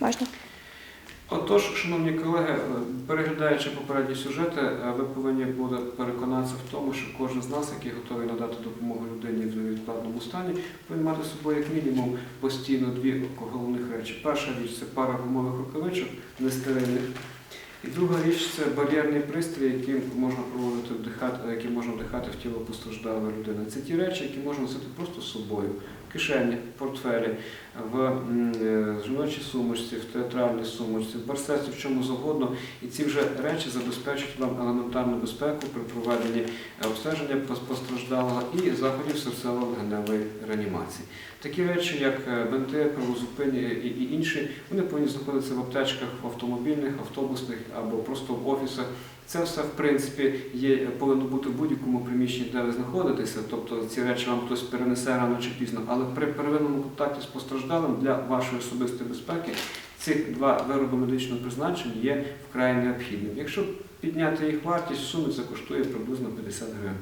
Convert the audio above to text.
Можна. Отож, шановні колеги, е, переглядаючи попередні сюжети, е, ви повинні були переконатися в тому, що кожен з нас, який готовий надати допомогу людині в невідкладному стані, повинен мати з собою як мінімум постійно дві головних речі. Перша річ це пара гумових рукавичок нестерильних. І друга річ це бар'єрний пристрій, яким можна проводити вдихати, яким можна вдихати в тіло постраждалої людини. Це ті речі, які можна носити просто з собою. Кишені, портфелі, в е, жіночій сумочці, в театральній сумочці, в барсеті, в чому завгодно. І ці вже речі забезпечать вам елементарну безпеку при проведенні е, обстеження постраждалого і заходів серцево-легеневої реанімації. Такі речі, як е, бинти, кровозупинні і, і інші, вони повинні знаходитися в аптечках, в автомобільних, автобусних або просто в офісах. Це все, в принципі, є, повинно бути в будь-якому приміщенні, де ви знаходитеся. Тобто ці речі вам хтось перенесе рано чи пізно, але при первинному контакті з постраждалим для вашої особистої безпеки ці два вироби медичного призначення є вкрай необхідними. Якщо підняти їх вартість, в сумі це коштує приблизно 50 гривень.